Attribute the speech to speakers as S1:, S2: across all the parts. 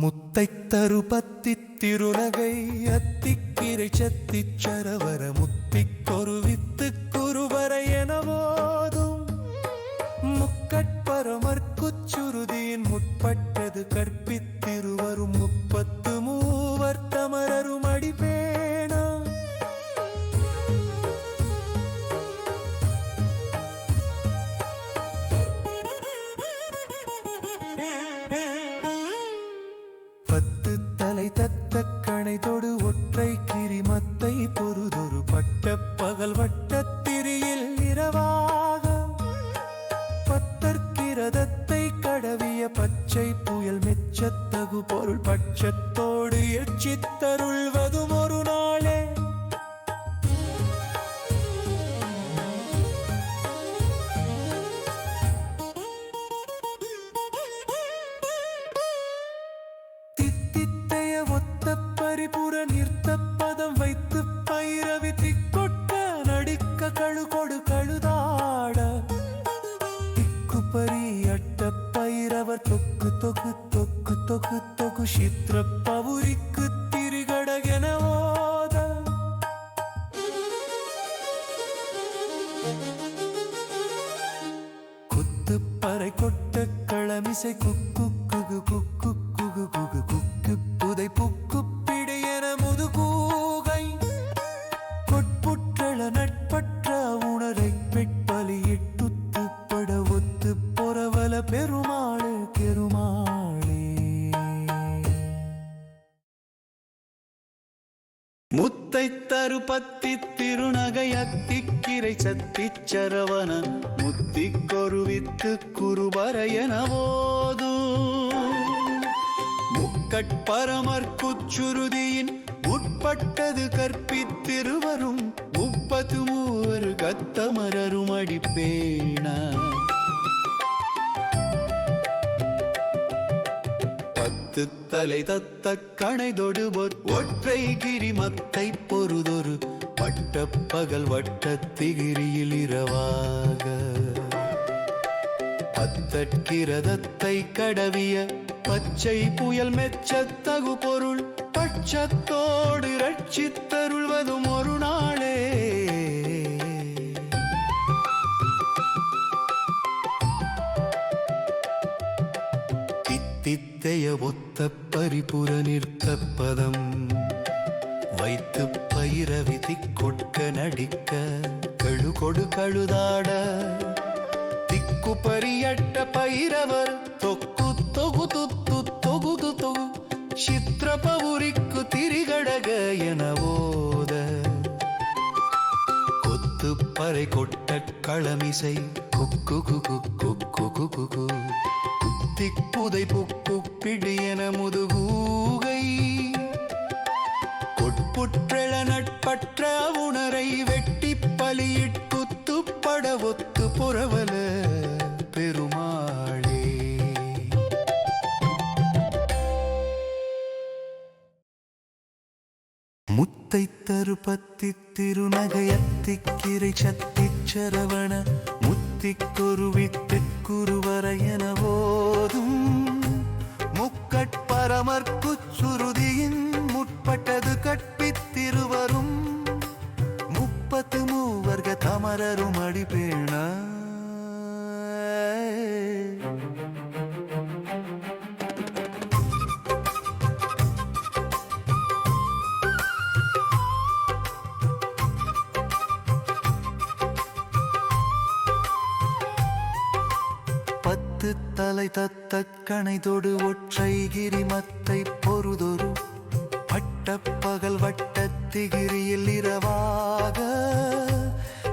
S1: முத்தை தருபத்தி திருநகை அத்திக்கிரை சத்தி சரவர முத்திக்கொரு வித்து குருவர எனவோதும். முக்கட்பரமற்குச்சுருதியின் முற்பட்டது கற்பித்திருவரும் முப்பத்து மூவர் தமரரும் அடிபேணா பத்து தலை தத்த கணை தொடு ஒற்றை கிரிமத்தை பொறுதொரு பட்ட பகல் வட்டத்திரியில் இரவாக. பத்தற்கிரதத்தை கடவிய பச்சை புயல் மெச்சத்தகு பொருள் பட்சத்தோடு எச்சித்தருள்வதும் ஒரு நாள் பரிபுர நிறுத்த பதம் வைத்து பைரவி திக்கொட்ட நடிக்க கழு கொடு கழுதாட. திக்கு பரி அட்ட பைரவர் தொக்கு தொகு தொக்கு தொகு தொகு சித்திர பவுரிக்கு திரிகடகென ஓத. குத்து பறை கொட்ட களமிசை குக்கு குகு குக்கு குகு குகு குக்கு புதை புக்கு முத்தை தரு பத்தி திருநகை அத்திக்கிரை சத்திச் சரவண முத்திக்கொருவித்து குருபரையனவோது முக்கட்பரமற்குச்சுருதியின் உட்பட்டது கற்பித்திருவரும் முப்பத்து மூவர் கத்தமரரும் அடிப்பேண பத்து தலை தத்த கணை தொடுபொர் ஒற்றை கிரிமத்தை பொறுதொரு பட்ட பகல் வட்ட திகிரியில் இரவாக. பத்தற்கிரதத்தை கடவிய பச்சை புயல் மெச்சத்தகு பொருள் பட்சத்தோடு ரட்சித்தருள்வதும் ஒரு நாளே. வித்தைய ஒத்த பரிபுர நிறுத்த பதம். வைத்து விதி கொட்க நடிக்க கழு கொடு கழுதாட. திக்கு பரியட்ட பயிரவர் தொக்கு தொகு துத்து தொகுது தொகு சித்திர பவுரிக்கு திரிகடக என ஓத. கொத்து பறை கொட்ட களமிசை குக்கு குக்கு குக்கு குக்கு. திக்குதை புக்கு பிடியன முதுகூகை. கொட்புற்றெழ நட்பற்ற உணரை வெட்டி பலியிட்குத்து பட ஒத்து புறவல பெருமாளே. முத்தை தரு பத்தி திருநகையத்திக்கிரை சத்தி சரவண முத்திக்கொருவித்து குருவரையன போதும். முக்கட்பரமற்குச்சுருதியின் முற்பட்டது கற்பித்திருவரும். முப்பத்து மூவர்க தமரரும் அடிபேணா. தலை தத்தக்கணை தொடு ஒற்றை கிரிமத்தை பொறுதொரு பட்டப்பகல் வட்டத்திகிரியில் இரவாக.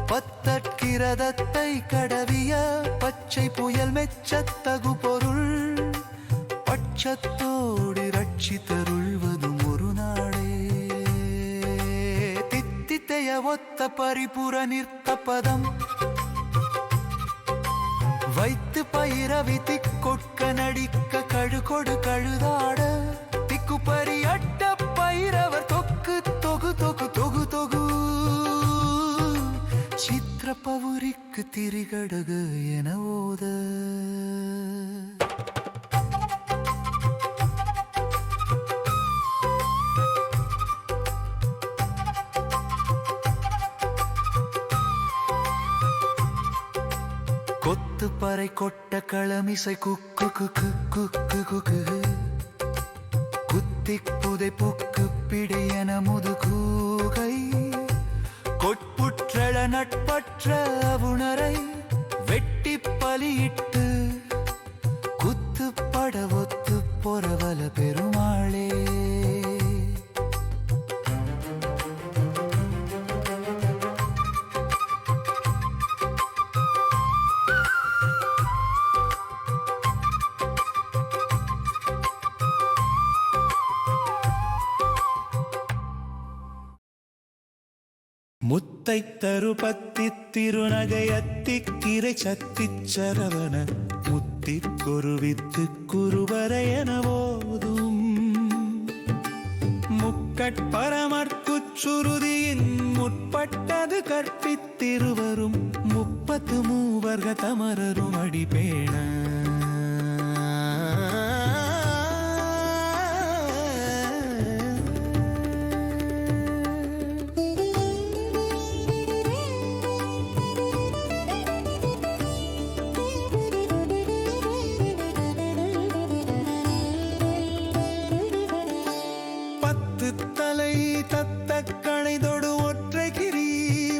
S1: பத்தற்கிரதத்தை கடவிய பச்சை புயல் மெச்சத்தகு பொருள் பட்சத்தோடு ரட்சித்தருள்வதும் ஒரு நாளே. தித்தித்தைய ஒத்த பரிபுற நிற்க பதம் பிறவி திக்கொட்க நடிக்க கழுகொடு கழுதாட. திக்குப்பறி அட்ட பைரவர் தொக்கு தொகு தொகு தொகு தொகு. சித்திர பவுரிக்கு திரிகடகு என கொத்து பறை கொட்ட களமிசை குக்கு குக்கு குக்கு குக்கு குத்தி புதை புக்கு பிடியன முதுகூகை கொட்புற்றள நட்பற்ற அவுணரை வெட்டி பலியிட்டு. குத்து பட ஒத்து பொறவல பெருமாளே. முத்தை தரு தருபத்தி திருநகையத்திக்கிரை சத்தி சரவண முத்தி குருவித்து குருவரையனவோதும் முக்கட்பரமற்குச்சுருதியின் முற்பட்டது கற்பித்திருவரும் முப்பத்து மூவர்க தமரரும் அடிபேண பத்து தலை தத்த கணைதொடு ஒற்றைகிரி.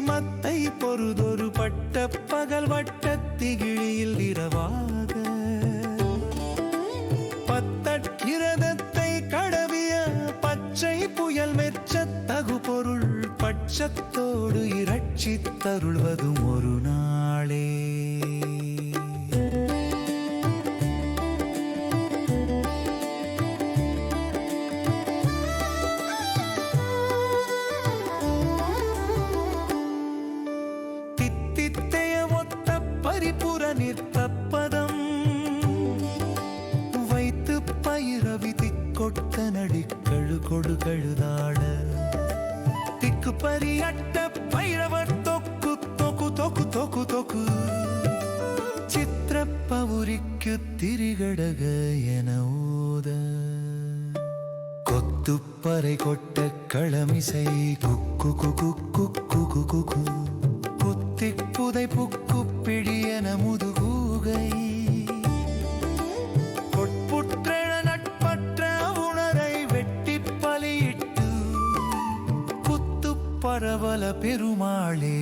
S1: மத்தை பொறுதொரு பட்ட பகல் வட்ட திகிழியில் இரவாக பத்தற்கிரதத்தை கடவிய பச்சை புயல் மெச்ச தகு பொருள் பட்சத்தோடு இரட்சித் தருள்வதும் ஒரு நாளே. கொடு கழுதாட திக்கு பரியட்ட பைரவர் தொக்கு தொக்கு தொக்கு தொக்கு தொக்கு. சித்திரப்பவுரிக்கு திரிகடக என ஊத. கொத்துப்பறை கொட்ட களமிசை குக்கு குக்கு குக்கு குக்கு குத்தி புதை புக்கு பிடியன முதுகூகை. பரவல பெருமாளே.